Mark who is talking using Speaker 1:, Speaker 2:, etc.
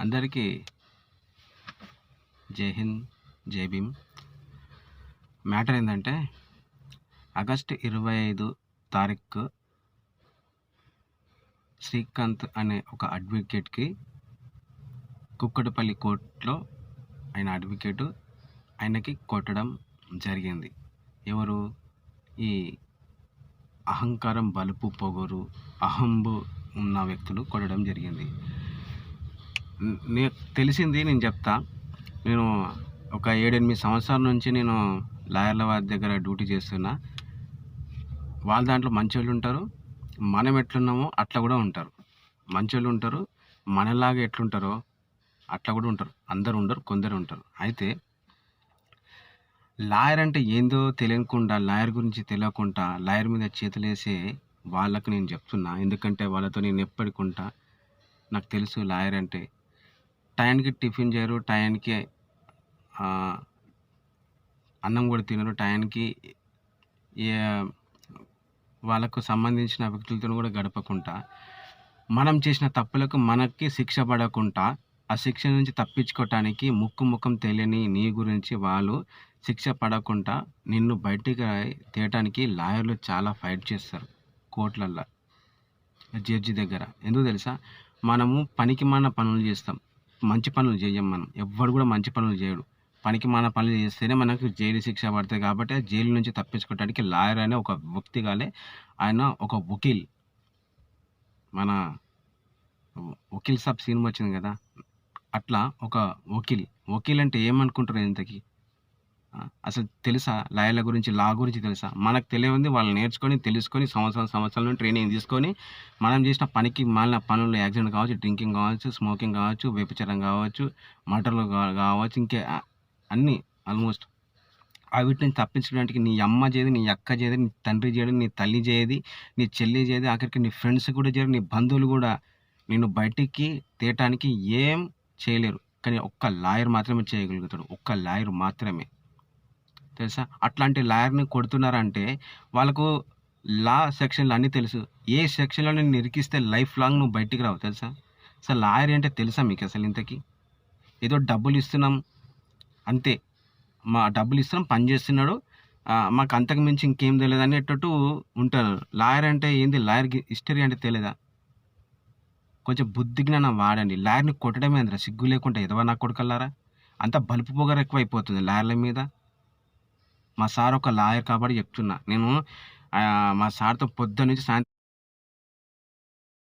Speaker 1: అందరికీ జై హింద్ జై భీమ్. మ్యాటర్ ఏంటంటే ఆగస్ట్ ఇరవై ఐదు తారీఖు శ్రీకాంత్ అనే ఒక అడ్వకేట్కి కుక్కడపల్లి కోర్టులో ఆయన అడ్వకేటు ఆయనకి కొట్టడం జరిగింది. ఎవరు? ఈ అహంకారం బలుపు పొగరు అహంబు ఉన్న వ్యక్తులు కొట్టడం జరిగింది. నే తెలిసింది నేను చెప్తా. నేను ఒక ఏడెనిమిది సంవత్సరాల నుంచి నేను లాయర్ల వారి దగ్గర డ్యూటీ చేస్తున్నా. వాళ్ళ దాంట్లో మంచోళ్ళు ఉంటారు. మనం ఎట్లున్నామో అట్లా కూడా ఉంటారు. మంచోళ్ళు ఉంటారు. మనలాగా ఎట్లుంటారో అట్లా కూడా ఉంటారు. అందరు ఉండరు కొందరు ఉంటారు. అయితే లాయర్ అంటే ఏందో తెలియకుండా లాయర్ గురించి తెలియకుండా లాయర్ మీద చేతులేసే వాళ్ళకు నేను చెప్తున్నా. ఎందుకంటే వాళ్ళతో నేను ఎప్పటికుంటా నాకు తెలుసు లాయర్ అంటే టైంకి టిఫిన్ చేయరు టైంకి అన్నం కూడా తినరు టైంకి వాళ్ళకు సంబంధించిన వ్యక్తులతో కూడా గడపకుండా. మనం చేసిన తప్పులకు మనకి శిక్ష పడకుండా ఆ శిక్ష నుంచి తప్పించుకోవటానికి ముక్కు ముఖం తెలియని నీ గురించి వాళ్ళు శిక్ష పడకుండా నిన్ను బయటికి తీయటానికి లాయర్లు చాలా ఫైట్ చేస్తారు కోర్టులల్లో జడ్జి దగ్గర. ఎందుకు తెలుసా? మనము పనికి మన పనులు చేస్తాం. మంచి పనులు చేయం మనం. ఎవ్వడు కూడా మంచి పనులు చేయడు. పనికి మన పనులు చేస్తేనే మనకు జైలు శిక్ష పడుతుంది కాబట్టి జైలు నుంచి తప్పించుకోవడానికి లాయర్ అనే ఒక వ్యక్తి కాలే ఆయన ఒక వకీల్. మన వకీల్ సాబ్ సినిమా వచ్చింది కదా అట్లా ఒక వకీల్. వకీల్ అంటే ఏమనుకుంటారు ఇంతకీ? అసలు తెలుసా? లాయర్ల గురించి లా గురించి తెలుసా? మనకు తెలియంది వాళ్ళు నేర్చుకొని తెలుసుకొని సంవత్సరం సంవత్సరాల ట్రైనింగ్ తీసుకొని మనం చేసిన పనికి మాలిన పనులు యాక్సిడెంట్ కావచ్చు డ్రింకింగ్ కావచ్చు స్మోకింగ్ కావచ్చు వ్యభిచారం కావచ్చు మటర్లు కావచ్చు ఇంకే అన్నీ ఆల్మోస్ట్. వీటిని నుంచి తప్పించడానికి నీ అమ్మ చేయదు నీ అక్క చేయదు నీ తండ్రి చేయదు నీ తల్లి చేయదు నీ చెల్లి చేయదు ఆఖరికి నీ ఫ్రెండ్స్ కూడా చేయరు నీ బంధువులు కూడా నేను బయటికి తీయటానికి ఏం చేయలేరు. కానీ ఒక్క లాయర్ మాత్రమే చేయగలుగుతాడు. ఒక్క లాయర్ మాత్రమే. తెలుసా? అట్లాంటి లాయర్ని కొడుతున్నారంటే వాళ్ళకు లా సెక్షన్లు అన్నీ తెలుసు. ఏ సెక్షన్లో నేను ఇరికిస్తే లైఫ్ లాంగ్ నువ్వు బయటికి రావు తెలుసా? అసలు లాయర్ అంటే తెలుసా మీకు అసలు ఇంతకీ? ఏదో డబ్బులు ఇస్తున్నాం. అంతే. మా డబ్బులు ఇస్తున్నాం పని చేస్తున్నాడు. మాకు అంతకు మించి ఇంకేం తెలియదు అనేటట్టు ఉంటారు. లాయర్ అంటే ఏంది? లాయర్ హిస్టరీ అంటే తెలియదా? కొంచెం బుద్ధి జ్ఞానం వాడండి. లాయర్ని కొట్టడమే అందరా సిగ్గు లేకుండా ఎదవా నా కొడుకల్లారా? అంత బలుపు పొగర ఎక్కువ అయిపోతుంది లాయర్ల మీద. మా సార్ ఒక లాయర్ కాబట్టి చెప్తున్నా. నేను మా సార్తో పొద్దున్న నుంచి సాయంత్రం